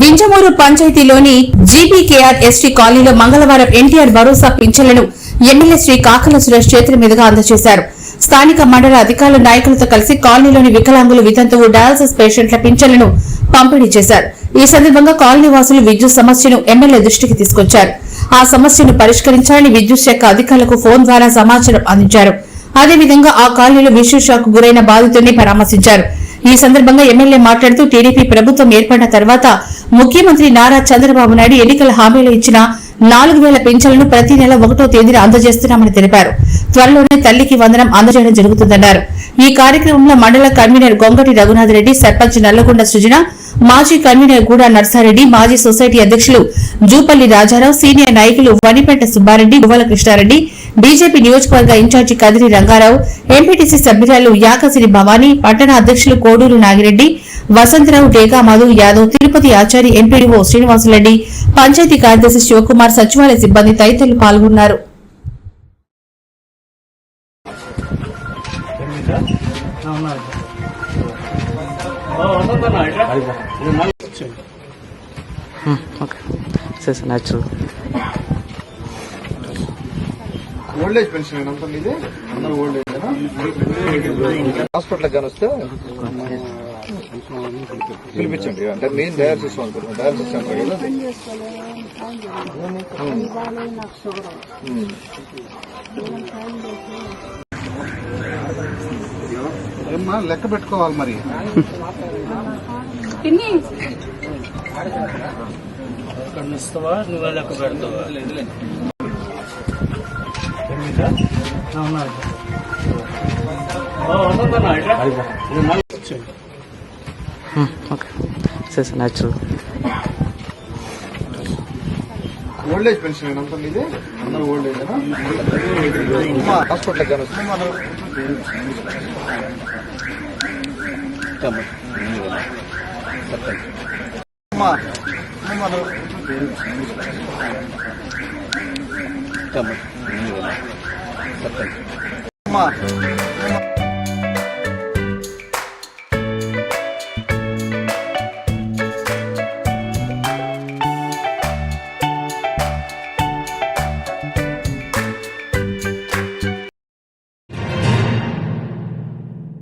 Vinjamuru పంచాయతీలోని జీపీకేఆర్ ST కాలనీలో మంగళవారం ఎన్టీఆర్ భరోసా పింఛన్లను ఎమ్మెల్యే శ్రీ కాకల సురేష్ చేతుల మీదుగా అందజేశారు. స్థానిక మండల అధికారుల నాయకులతో కలిసి కాలనీలోని వికలాంగులు వితంతువు డయాలసిస్ పేషెంట్ల పింఛన్లను పంపిణీ చేశారు. ఈ సందర్భంగా కాలనీ వాసులు విద్యుత్ సమస్యను ఎమ్మెల్యే దృష్టికి తీసుకొచ్చారు. ఆ సమస్యను పరిష్కరించాలని విద్యుత్ శాఖ అధికారులకు ఫోన్ ద్వారా సమాచారం అందించారు. అదేవిధంగా ఆ కాలనీలో విద్యుత్ షాక్ గురైన బాధితుడిని పరామర్శించారు. ఈ సందర్భంగా ఎమ్మెల్యే మాట్లాడుతూ టీడీపీ ప్రభుత్వం ఏర్పడిన తర్వాత ముఖ్యమంత్రి నారా చంద్రబాబు నాయుడు ఎన్నికల హామీలు ఇచ్చిన నాలుగు వేల పింఛన్లను ప్రతి నెల ఒకటో తేదీన అందజేస్తున్నామని తెలిపారు. త్వరలోనే తల్లికి వందనం అందజేయడం జరుగుతుందన్నారు. ఈ కార్యక్రమంలో మండల కన్వీనర్ గొంగటి రఘునాథ్ రెడ్డి సర్పంచ్ నల్లగొండ సృజన మాజీ కన్వీనర్ గూడ నర్సారెడ్డి మాజీ సొసైటీ అధ్యక్షులు జూపల్లి రాజారావు సీనియర్ నాయకులు వనిపేట సుబ్బారెడ్డి గువ్వల కృష్ణారెడ్డి బీజేపీ నియోజకవర్గ ఇన్ఛార్జి కదిరి రంగారావు ఎంపీటీసీ సభ్యురాలు యాకసిరి భవానీ పట్టణ అధ్యక్షులు కోడూరు నాగిరెడ్డి వసంతరావు డేగా మధు యాదవ్ తిరుపతి ఆచారి ఎంపీడీఓ శ్రీనివాసులరెడ్డి పంచాయతీ కార్యదర్శి శివకుమార్ సచివాలయ సిబ్బంది తదితరులు పాల్గొన్నారు. Old age pension old age hospital కానీ వస్తే? పిలిపించండి. అంటే మెయిన్ డయాలసిస్ ఉంటుంది డయాలసిస్ సెంటర్ కదా ఏమ్మా లెక్క పెట్టుకోవాలి మరి. ఇస్తావా? నువ్వే లెక్క పెడతావా? ఓకే సరే sir natural old age pension ఎంత ఇది అందరూ ఓల్డ్ ఏజ్ హాస్పిటల్ కానీ వస్తే